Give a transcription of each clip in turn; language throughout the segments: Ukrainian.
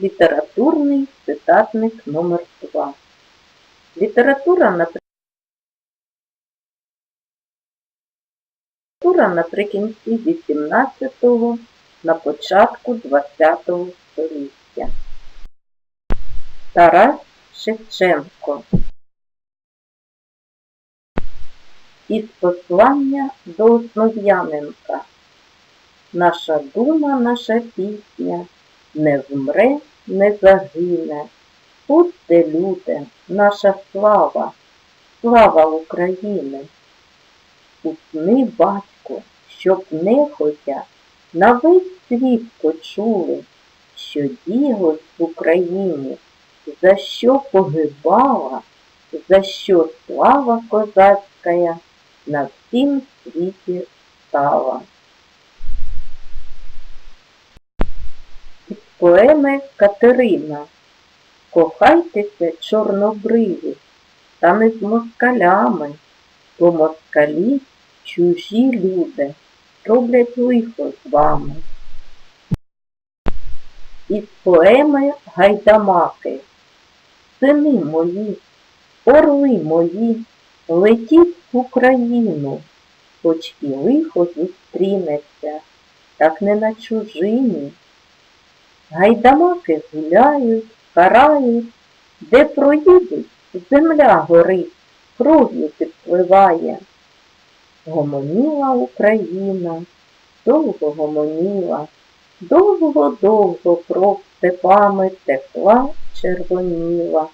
Літературний цитатник номер 2 Література Література наприкінці 18-го, на початку 20-го століття. Тарас Шевченко. Із послання до Основ'яненка. Наша дума, наша пісня не вмре, не загине. Будьте, люди, наша слава, слава України. Усни, батько, щоб нехотя на весь світ почули, що діялось в Україні, за що погибала, за що слава козацька на всім світі стала. Поеми Катерина Кохайтеся чорнобриві, та не з москалями, бо москалі чужі люди роблять лихо з вами. Із поеми Гайдамаки Сини мої, орли мої, летіть в Україну, хоч і лихо зустрінеться, так не на чужині. Гайдамаки гуляють, карають, де проїдуть, земля горить, кров'ю підпливає. Гомоніла Україна, довго гомоніла, довго-довго кров степами текла, червоніла.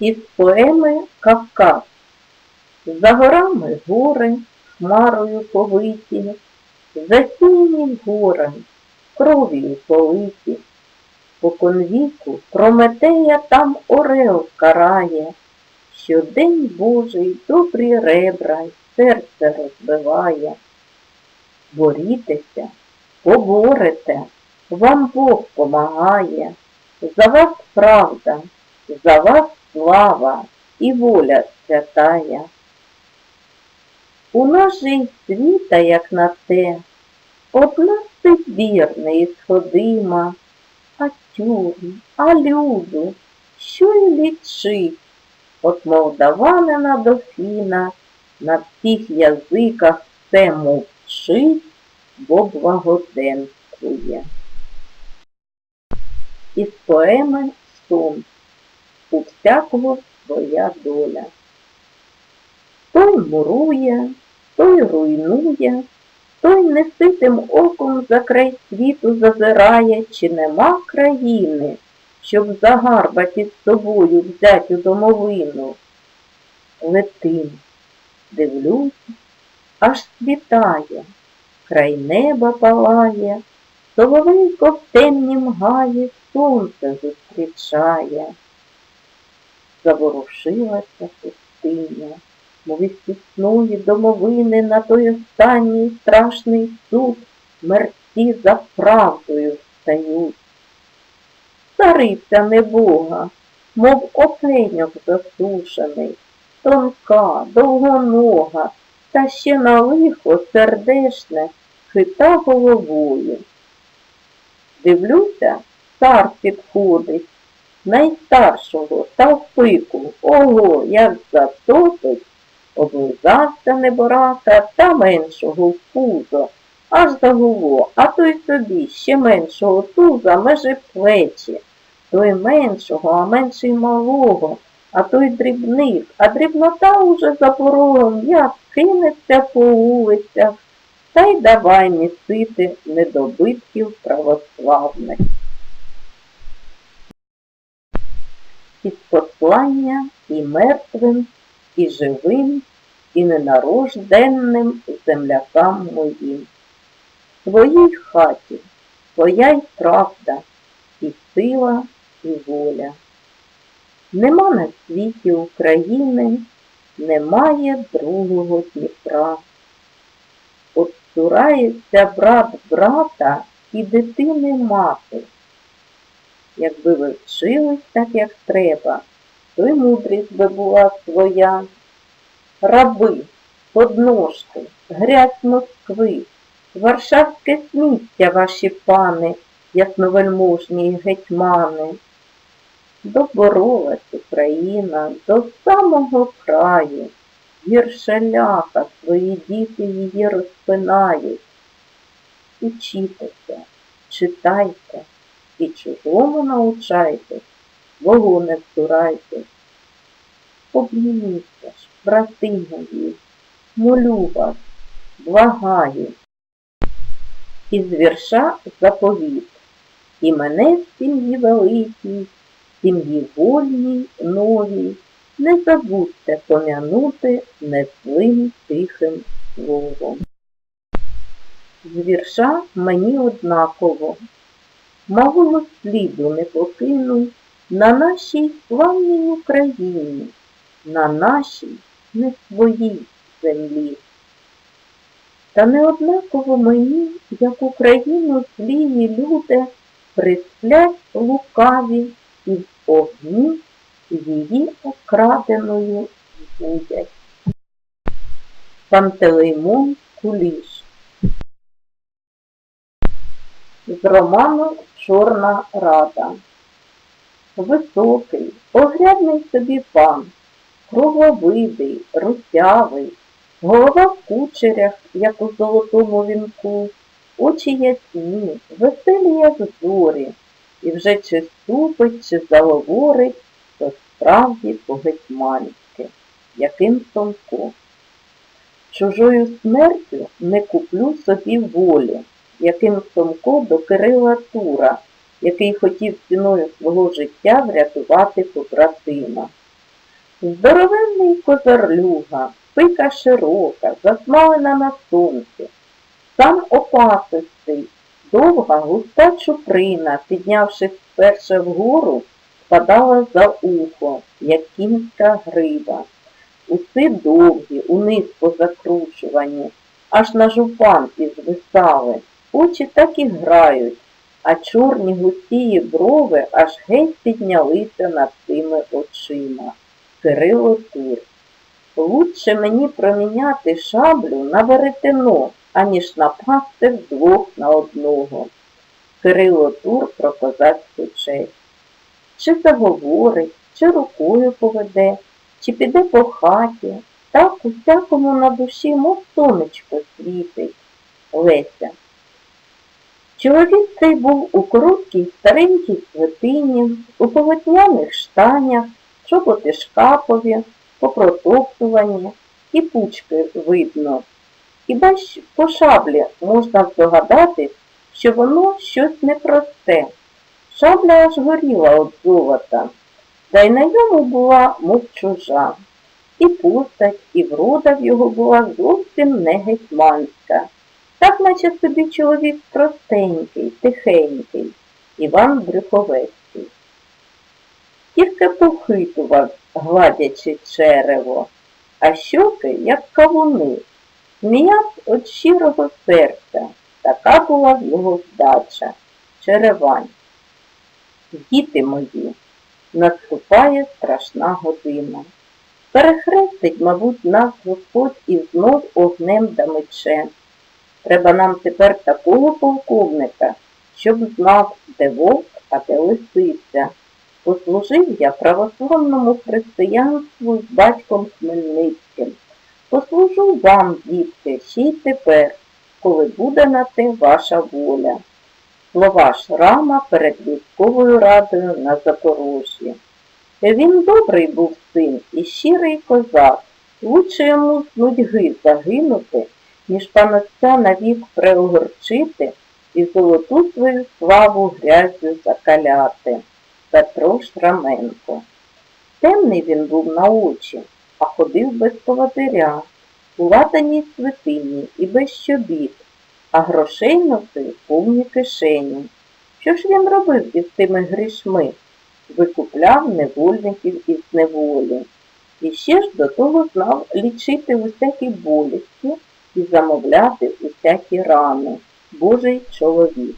Із поеми Кавказ За горами гори, хмарою повиті, засіяні горами, кров'ю политі. Споконвіку Прометея там орел карає, що день Божий добрі ребра й серце розбиває. Борітеся, поборете, вам Бог помагає, за вас правда, за вас слава і воля святая. У нас же й світа, як на те, одна вірна і а тюрм, а люду, що й лічить, от молдаванина до фіна, на всіх язиках все мовчить, бо благоденствує. Із поеми Сон у всякого своя доля. Той мурує, той руйнує, той неситим оком за край світу зазирає, чи нема країни, щоб загарбати з собою взять у домовину. Летим, дивлюсь, аж світає, край неба палає, соловейко в темнім гаї сонце зустрічає. Заворушилася пустиня мов тісної домовини на той останній страшний суд мерці за правдою встають. Цариця небога, мов опеньок засушений, тонка, довгонога, та ще на лихо сердешне хита головою. Дивлюся, цар підходить, найстаршого та в пику, ого, як затопить, облизався неборака та меншого в пузо, аж загуло, а той собі ще меншого туза межи плечі, той меншого, а менший малого, а той дрібник, а дрібнота уже за порогом як кинеться по вулицях, та й давай місити недобитків православних. Із послання і мертвим і живим, і ненарожденним землякам моїм. Твоїй хаті, твоя й правда, і сила, і воля. Нема на світі України, немає другого Дніпра. От цурається брат брата і дитини мати. Якби ви вчились так, як треба, то мудрість би була своя. Раби, подножки, грязь Москви, Варшавське сміття, ваші пани, ясновельможні гетьмани. Доборолась Україна до самого краю, гірше ляха свої діти її розпинають. Учітеся, читайте і чужому научайтесь, свого не втурайтесь. Обніміться ж, брати мої, молю вас, благаю. Із вірша заповіт. І мене в сім'ї великій, сім'ї вольній, новій, не забудьте пом'янути незлим тихим словом. З вірша мені однаково, малого сліду не покину на нашій славній Україні, на нашій не своїй землі. Та не однаково мені, як Україну злії люди, присплять лукаві і в огні її окраденою будять. Пантелеймон Куліш З роману Чорна Рада Високий, огрядний собі пан, кругловидий, русявий, голова в кучерях, як у золотому вінку, очі ясні, веселі, як зорі, і вже чи ступить, чи заговорить, то справді по-гетьманськи, яким Сомко. Чужою смертю не куплю собі волі, яким Сомко до Кирила Тура, який хотів ціною свого життя врятувати побратима. Здоровенний козарлюга, пика широка, засмалена на сонці, сам опасистий, довга густа чуприна, піднявшись вперше вгору, спадала за ухо, як кінська гриба. Уси довгі, униз позакручувані, аж на жупан звисали, очі так і грають, а чорні густії брови аж геть піднялися над цими очима. Кирило Тур. Лучше мені проміняти шаблю на веретено, аніж напасти вдвох на одного. Кирило Тур про козацьку честь. Чи заговорить, чи рукою поведе, чи піде по хаті, так усякому на душі, мов сонечко світить. Леся. Чоловік цей був у короткій старенькій святині, у полотняних штанях, чоботи шкапові, попротоптувані і пучки видно. Хіба ж по шаблі можна здогадати, що воно щось непросте. Шабля аж горіла від золота, та й на ньому була, мов чужа. І постать, і врода в його була зовсім не гетьманська. Так наче собі чоловік простенький, тихенький, Іван Брюховецький. Тільки похитував, гладячи черево, а щоки, як кавуни, сміяв від щирого серця. Така була в його вдача, черевань. Діти мої, наступає страшна година. Перехрестить, мабуть, нас Господь і знов огнем да мечем. Треба нам тепер такого полковника, щоб знав, де вовк, а де лисиця. Послужив я православному християнству з батьком Хмельницьким. Послужу вам, дітки, ще й тепер, коли буде на те ваша воля. Слова Шрама перед військовою радою на Запорожжі. Він добрий був син і щирий козак. Лучше йому з нудьги загинути, ніж панотця навік преогорчити і золоту свою славу грязю закаляти. Петро Шраменко. Темний він був на очі, а ходив без поводиря, у латаній святині і без щобіт, а грошей носив повні кишені. Що ж він робив із тими грішми? Викупляв невольників із неволі. І ще ж до того знав лічити усякі болісті і замовляти усякі рани. Божий чоловік.